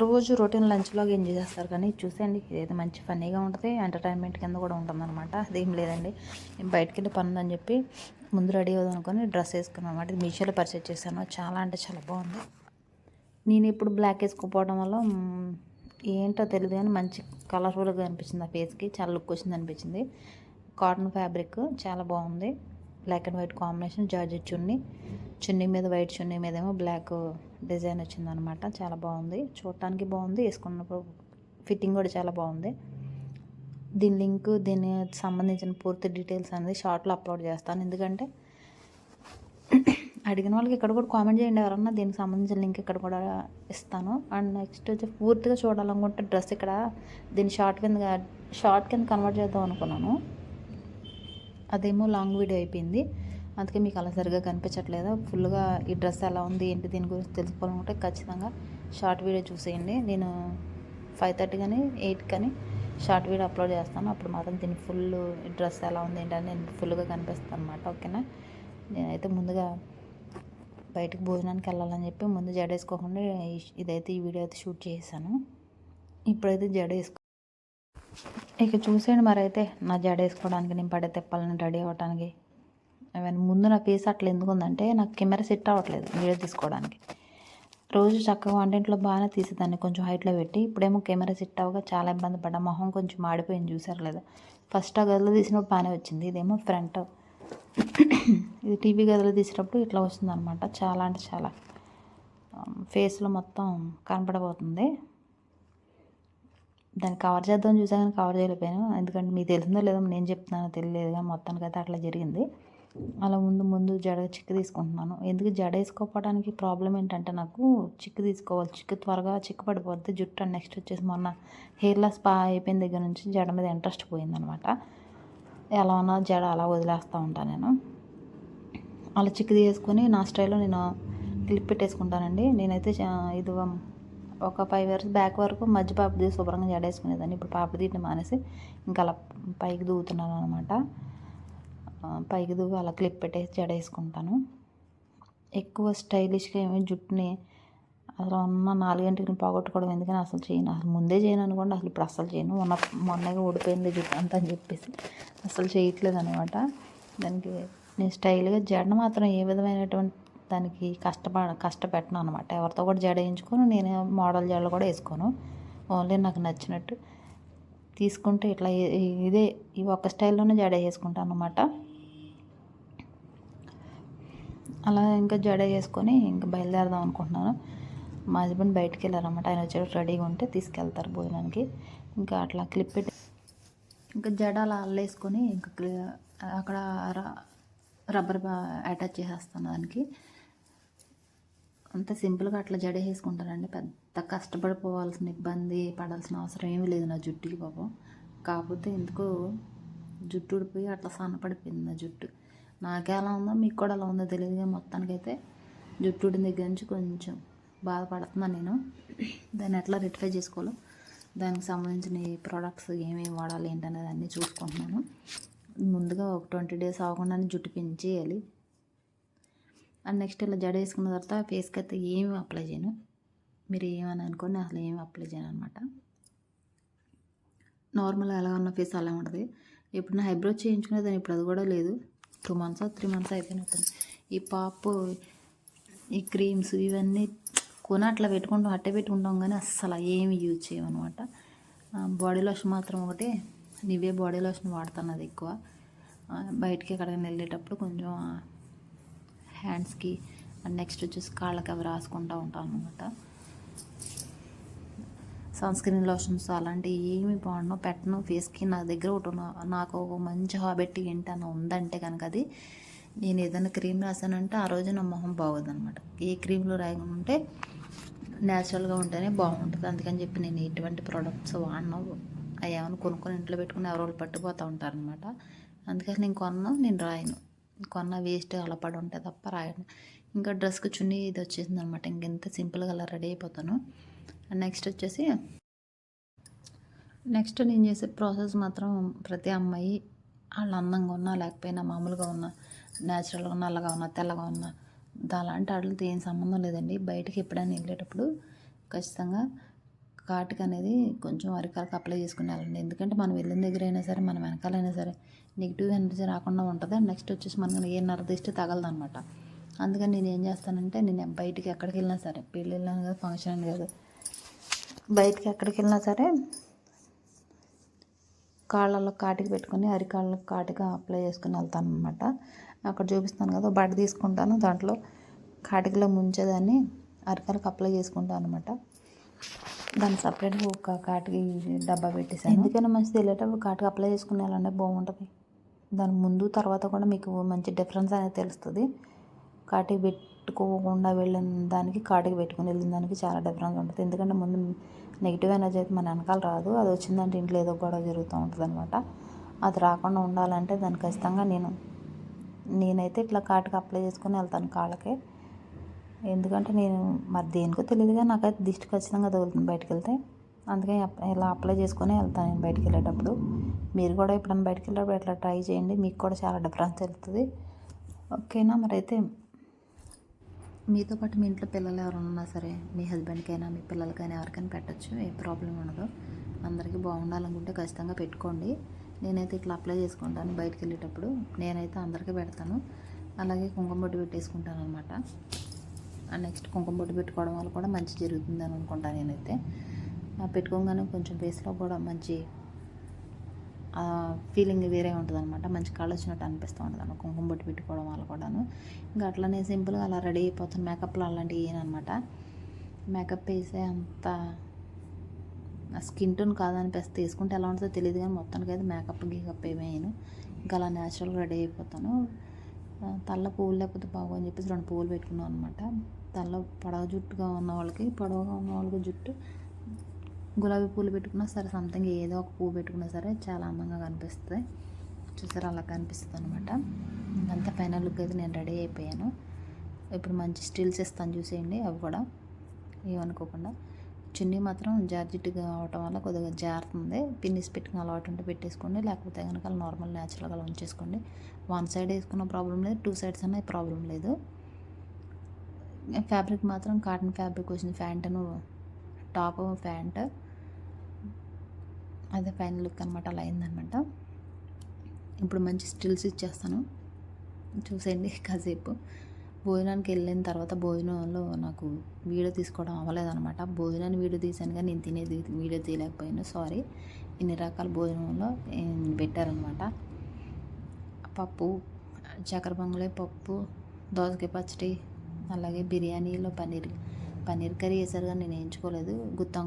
రోజు రొటీన్ లంచ్లో ఎంజాయ్ చేస్తారు కానీ చూసేయండి ఇదైతే మంచి ఫన్నీగా ఉంటుంది. ఎంటర్టైన్మెంట్ కింద కూడా ఉంటుందన్నమాట. అదేం లేదండి. నేను వెళ్ళి పని ఉందని చెప్పి ముందు రెడీ అవుదాం అనుకొని డ్రెస్ వేసుకున్నాను అనమాట ఇది మీషోలో పర్చేస్ చేశాను. చాలా అంటే చాలా బాగుంది. నేను ఇప్పుడు బ్లాక్ వేసుకోకపోవడం వల్ల ఏంటో తెలియదు కానీ మంచి కలర్ఫుల్గా అనిపించింది ఆ ఫేస్కి. చాలా లుక్ వచ్చింది అనిపించింది. కాటన్ ఫ్యాబ్రిక్ చాలా బాగుంది. Black and white combination georgette chunni. Chunni మీద వైట్ చున్నీ మీద ఏమో బ్లాక్ డిజైన్ వచ్చిందనమాట చాలా బాగుంది. చూడటానికి బాగుంది. వేసుకున్నప్పుడు ఫిట్టింగ్ కూడా చాలా బాగుంది. దీని లింక్ దీని సంబంధించిన పూర్తి డీటెయిల్స్ అనేది షార్ట్లో అప్లోడ్ చేస్తాను. ఎందుకంటే అడిగిన వాళ్ళకి ఇక్కడ కూడా కామెంట్ చేయండి ఎవరన్నా. దీనికి సంబంధించిన లింక్ ఇక్కడ కూడా ఇస్తాను. అండ్ నెక్స్ట్ వచ్చి పూర్తిగా చూడాలనుకుంటే డ్రెస్ ఇక్కడ దీని షార్ట్ కింద షార్ట్ కింద కన్వర్ట్ చేద్దాం అనుకున్నాను. అదేమో లాంగ్ వీడియో అయిపోయింది. అందుకే మీకు అలా సరిగా కనిపించట్లేదు. ఫుల్గా ఈ డ్రెస్ ఎలా ఉంది ఏంటి దీని గురించి తెలుసుకోవాలనుకుంటే ఖచ్చితంగా షార్ట్ వీడియో చూసేయండి. నేను ఫైవ్ థర్టీ కానీ ఎయిట్ కానీ షార్ట్ వీడియో అప్లోడ్ చేస్తాను. అప్పుడు మాత్రం దీని ఫుల్ డ్రెస్ ఎలా ఉంది ఏంటని నేను ఫుల్గా కనిపిస్తాను అనమాట ఓకేనా? నేనైతే ముందుగా బయటకు భోజనానికి వెళ్ళాలని చెప్పి ముందు జడ వేసుకోకుండా ఇదైతే ఈ వీడియో అయితే షూట్ చేశాను ఇప్పుడైతే జడ వేసుకో ఇక చూసేయండి మరి అయితే నా జడ వేసుకోవడానికి నేను పడే తెప్పాలని రెడీ అవ్వడానికి అవన్నీ ముందు నా ఫేస్ అట్లా ఎందుకు ఉందంటే నాకు కెమెరా సెట్ అవ్వట్లేదు వీడియో తీసుకోవడానికి. రోజు చక్కగా వంటింట్లో బాగానే తీసేదాన్ని కొంచెం హైట్లో పెట్టి ఇప్పుడేమో కెమెరా సెట్ అవ్వగా చాలా ఇబ్బంది పడ్డా. మొహం కొంచెం మాడిపోయింది చూసారు లేదా ఫస్ట్ ఆ గదిలో తీసినప్పుడు బాగానే వచ్చింది. ఇదేమో ఫ్రంట్ ఇది టీవీ గదిలో తీసినప్పుడు ఇట్లా వస్తుంది అనమాట చాలా అంటే చాలా. Um, ఫేస్లో మొత్తం కనపడబోతుంది. దాన్ని కవర్ చేద్దాం చూసా కానీ కవర్ చేయలేకపోయాను. ఎందుకంటే మీకు తెలిసిందో లేదో నేను చెప్తున్నానో తెలియలేదు కానీ మొత్తానికి అయితే అట్లా జరిగింది. అలా ముందు ముందు జడ చిక్కు తీసుకుంటున్నాను. ఎందుకు జడ వేసుకోకపోవడానికి ప్రాబ్లం ఏంటంటే నాకు చిక్కు తీసుకోవాలి. చిక్కు త్వరగా చిక్కు పడిపోద్ది జుట్టు నెక్స్ట్ వచ్చేసి మొన్న హెయిర్ లాస్ బా అయిపోయిన దగ్గర నుంచి జడ మీద ఇంట్రెస్ట్ పోయిందనమాట ఎలా ఉన్నా జడ అలా వదిలేస్తూ ఉంటాను నేను. అలా చిక్కు తీసుకొని నా స్టైల్లో నేను క్లిప్ పెట్టేసుకుంటానండి. నేనైతే ఇది ఒక ఫైవ్ ఇయర్స్ బ్యాక్ వరకు మధ్య పాపది శుభ్రంగా జడేసుకునేదాన్ని. ఇప్పుడు పాప తీయటం మానేసి ఇంకా అలా పైకి దూగుతున్నాను అనమాట పైకి దూగి అలా క్లిప్ పెట్టేసి జడేసుకుంటాను. ఎక్కువ స్టైలిష్గా ఏమి జుట్టుని అసలు ఉన్న నాలుగింటికి పోగొట్టుకోవడం ఎందుకని అసలు చేయను. అసలు ముందే చేయను అనుకోండి అసలు ఇప్పుడు అసలు చేయను. మొన్న మొన్నగా ఊడిపోయింది జుట్టు అంతా అని చెప్పేసి అసలు చేయట్లేదు అనమాట దానికి నేను స్టైల్గా జడను మాత్రం ఏ విధమైనటువంటి దానికి కష్టపడ కష్టపెట్టను అనమాట ఎవరితో కూడా జడ వేయించుకొని నేను మోడల్ జడలు కూడా వేసుకోను. ఓన్లీ నాకు నచ్చినట్టు తీసుకుంటే ఇట్లా ఇదే ఈ ఒక్క స్టైల్లోనే జడ వేసుకుంటాను అనమాట అలా ఇంకా జడ వేసుకొని ఇంకా బయలుదేరదాం అనుకుంటున్నాను. మా హస్బెండ్ బయటికి వెళ్ళారనమాట ఆయన వచ్చేటప్పుడు రెడీగా ఉంటే తీసుకెళ్తారు భోజనానికి. ఇంకా అట్లా క్లిప్ పెట్టి ఇంకా జడ అలా అల్లేసుకొని ఇంకా అక్కడ రబ్బర్ అటాచ్ చేసేస్తాను దానికి. అంత సింపుల్గా అట్లా జడ వేసుకుంటారండి పెద్ద కష్టపడిపోవాల్సిన ఇబ్బంది పడాల్సిన అవసరం ఏమీ లేదు నా జుట్టుకి పాపం. కాకపోతే ఎందుకో జుట్టు ఊడిపోయి అట్లా సన్నపడిపోయింది నా జుట్టు. నాకే అలా ఉందో? మీకు కూడా అలా ఉందో? తెలియదు కానీ మొత్తానికైతే జుట్టు ఊడిన దగ్గర నుంచి కొంచెం బాధపడుతున్నాను నేను. దాన్ని ఎట్లా రెక్టిఫై చేసుకోవాలో దానికి సంబంధించిన ప్రోడక్ట్స్ ఏమేమి వాడాలి ఏంటనేది అన్నీ చూసుకుంటున్నాను. ముందుగా ఒక ట్వంటీ డేస్ అవ్వకుండానే జుట్టు పెంచేయాలి. అండ్ నెక్స్ట్ ఇలా జడ వేసుకున్న తర్వాత ఫేస్కి అయితే ఏమి అప్లై చేయను. మీరు ఏమని అనుకోండి అసలు ఏమి అప్లై చేయను అనమాట నార్మల్గా ఎలా ఉన్న ఫేస్ అలా ఉంటుంది. ఇప్పుడు నా హైబ్రో చేయించుకునేదాన్ని ఇప్పుడు అది కూడా లేదు. టూ మంత్స్ త్రీ మంత్స్ అయిపోయినట్టుంది ఈ పాప్ ఈ క్రీమ్స్ ఇవన్నీ కొని అట్లా పెట్టుకుంటాం అట్టే పెట్టుకుంటాం కానీ అస్సలు ఏమి యూజ్ చేయమన్నమాట బాడీ లోషన్ మాత్రం ఒకటి. నివే బాడీ లోషన్ వాడతాను అది ఎక్కువ. బయటికి ఎక్కడికైనా వెళ్ళేటప్పుడు కొంచెం హ్యాండ్స్కి అండ్ నెక్స్ట్ వచ్చేసి కాళ్ళకి అవి రాసుకుంటూ ఉంటాను అనమాట సన్ స్క్రీన్ లోషన్స్ అలాంటివి ఏమి బాగుండవు. పెట్టను ఫేస్కి నా దగ్గర ఒకటి నాకు ఒక మంచి హాబెట్ ఏంటన్నా ఉందంటే కనుక అది నేను ఏదైనా క్రీమ్ రాసానంటే ఆ రోజు నా మొహం బాగోదనమాట ఏ క్రీమ్లో రాయకుంటే న్యాచురల్గా ఉంటేనే బాగుంటుంది. అందుకని చెప్పి నేను ఎటువంటి ప్రోడక్ట్స్ వాడను. అవి ఏమైనా కొనుక్కొని ఇంట్లో పెట్టుకుని ఎవరో పట్టుకుపోతూ ఉంటారనమాట అందుకని నేను కొన్నాను నేను రాయను. కొన్న వేస్ట్ అలా పడి ఉంటే తప్ప రాయను. ఇంకా డ్రెస్కి చున్నీ ఇది వచ్చేసింది అనమాట ఇంకెంత సింపుల్గా అలా రెడీ అయిపోతాను. నెక్స్ట్ వచ్చేసి నెక్స్ట్ నేను చేసే ప్రాసెస్ మాత్రం ప్రతి అమ్మాయి వాళ్ళు అందంగా ఉన్నా లేకపోయినా మామూలుగా ఉన్నా న్యాచురల్గా ఉన్నా నల్లగా ఉన్నా తెల్లగా ఉన్నా దాలాంటి వాటితో ఏం సంబంధం లేదండి. బయటకి ఎప్పుడైనా వెళ్ళేటప్పుడు ఖచ్చితంగా కాటుక అనేది కొంచెం అరికాలకు అప్లై చేసుకునేవాళ్ళండి ఎందుకంటే మనం వెళ్ళిన దగ్గర అయినా సరే మన వెనకాలైనా సరే నెగిటివ్ ఎనర్జీ రాకుండా ఉంటుంది. నెక్స్ట్ వచ్చేసి మనకి ఏ నరదిష్టి తగలదు అనమాట అందుకని నేను ఏం చేస్తానంటే నేను బయటికి ఎక్కడికి వెళ్ళినా సరే పెళ్ళి వెళ్ళాను కదా ఫంక్షన్ అని కాదు బయటికి ఎక్కడికి వెళ్ళినా సరే కాళ్ళలో కాటికి పెట్టుకొని అరికాళ్ళకు కాటిక అప్లై చేసుకుని వెళ్తాను అనమాట అక్కడ చూపిస్తాను కదా బట్ట తీసుకుంటాను. దాంట్లో కాటికలో ముంచేదాన్ని అరికాలకు అప్లై చేసుకుంటాను అనమాట దాన్ని సపరేట్గా ఒక కాటికి డబ్బా పెట్టేసాను ఎందుకైనా మంచిది. వెళ్ళేటప్పుడు కాటుకి అప్లై చేసుకుని వెళ్ళండి బాగుంటుంది. దాని ముందు తర్వాత కూడా మీకు మంచి డిఫరెన్స్ అనేది తెలుస్తుంది. కాటికి పెట్టుకోకుండా వెళ్ళిన దానికి కాటికి పెట్టుకుని వెళ్ళిన దానికి చాలా డిఫరెన్స్ ఉంటుంది. ఎందుకంటే ముందు నెగిటివ్ ఎనర్జీ అయితే మన వెనకాల రాదు. అది వచ్చిందంటే ఇంట్లో ఏదో గొడవ జరుగుతూ ఉంటుంది అనమాట అది రాకుండా ఉండాలంటే దాన్ని ఖచ్చితంగా నేను నేనైతే ఇట్లా కాటికి అప్లై చేసుకుని వెళ్తాను కాళ్ళకి. ఎందుకంటే నేను మరి దేనికో తెలియదుగా నాకైతే దిష్టి ఖచ్చితంగా తగులుతుంది బయటకు వెళ్తే అందుకని ఇలా అప్లై చేసుకొని వెళ్తాను నేను బయటికి వెళ్ళేటప్పుడు మీరు కూడా ఎప్పుడైనా బయటకు వెళ్ళేటప్పుడు ఇట్లా ట్రై చేయండి మీకు కూడా చాలా డిఫరెన్స్ తెలుస్తుంది. ఓకేనా? మరి అయితే మీతో పాటు మీ ఇంట్లో పిల్లలు ఎవరైనా ఉన్నా సరే మీ హస్బెండ్కైనా మీ పిల్లలకైనా ఎవరికైనా పెట్టచ్చు ఏ ప్రాబ్లం ఉండదు. అందరికీ బాగుండాలనుకుంటే ఖచ్చితంగా పెట్టుకోండి. నేనైతే ఇట్లా అప్లై చేసుకుంటాను బయటకు వెళ్ళేటప్పుడు నేనైతే అందరికీ పెడతాను. అలాగే కుంకుమ బొట్టు పెట్టేసుకుంటాను అనమాట నెక్స్ట్ కుంకుమ బొట్టు పెట్టుకోవడం వల్ల కూడా మంచి జరుగుతుంది అని అనుకుంటాను నేనైతే. పెట్టుకోగానే కొంచెం ఫేస్లో కూడా మంచి ఫీలింగ్ వేరే ఉంటుంది అనమాట మంచి కళ్ళు వచ్చినట్టు అనిపిస్తూ ఉంటుంది కుంకుమ బొట్టు పెట్టుకోవడం వల్ల కూడాను. ఇంకా అట్లనే సింపుల్గా అలా రెడీ అయిపోతుంది మేకప్లో అలాంటివి ఏనమాట మేకప్ వేసే అంత స్కిన్ టోన్ కాదనిపిస్తే తీసుకుంటే ఎలా ఉంటుందో తెలియదు కానీ మొత్తానికి అయితే మేకప్ గీకప్ ఏమేయను ఇంకా అలా న్యాచురల్గా రెడీ అయిపోతాను. తల్ల పువ్వులు లేకపోతే బాగు అని చెప్పేసి రెండు పువ్వులు పెట్టుకున్నాను అనమాట తల పడవ జుట్టుగా ఉన్న వాళ్ళకి పొడవుగా ఉన్న వాళ్ళకి జుట్టు గులాబీ పూలు పెట్టుకున్నా సరే సంథింగ్ ఏదో ఒక పువ్వు పెట్టుకున్నా సరే చాలా అందంగా కనిపిస్తుంది. చూసారు? అలా కనిపిస్తుంది అనమాట అంతా ఫైనల్ లుక్ అయితే నేను రెడీ అయిపోయాను. ఇప్పుడు మంచి స్టిల్స్ ఇస్తాను చూసేయండి అవి కూడా. ఏమనుకోకుండా. చున్నీ మాత్రం జార్జిట్గా అవటం వల్ల కొద్దిగా జారుతుంది. పిన్నిస్ పెట్టుకుని అలవాటు ఉంటే పెట్టేసుకోండి లేకపోతే కనుక నార్మల్ న్యాచురల్గా ఉంచేసుకోండి. వన్ సైడ్ వేసుకున్న ప్రాబ్లం లేదు టూ సైడ్స్ అన్న ప్రాబ్లం లేదు. ఫ్యాబ్రిక్ మాత్రం కాటన్ ఫ్యాబ్రిక్ వచ్చింది ఫ్యాంట్ను టాప్ ప్యాంట్. అదే ఫైనల్ లుక్ అనమాట అలా అయిందనమాట ఇప్పుడు మంచి స్టిల్స్ ఇచ్చేస్తాను. చూసేయండి కాసేపు. భోజనానికి వెళ్ళిన తర్వాత భోజనంలో నాకు వీడియో తీసుకోవడం అవ్వలేదన్నమాట. భోజనాన్ని వీడియో తీసాను కానీ నేను తినేది వీడియో తీయలేకపోయాను. సారీ. ఇన్ని రకాల భోజనంలో పెట్టారనమాట పప్పు చక్కెర పొంగలి పప్పు దోసకాయ పచ్చడి అలాగే బిర్యానీలో పన్నీర్ పన్నీర్ కర్రీ వేసారు కానీ నేను వేయించుకోలేదు. గుత్తం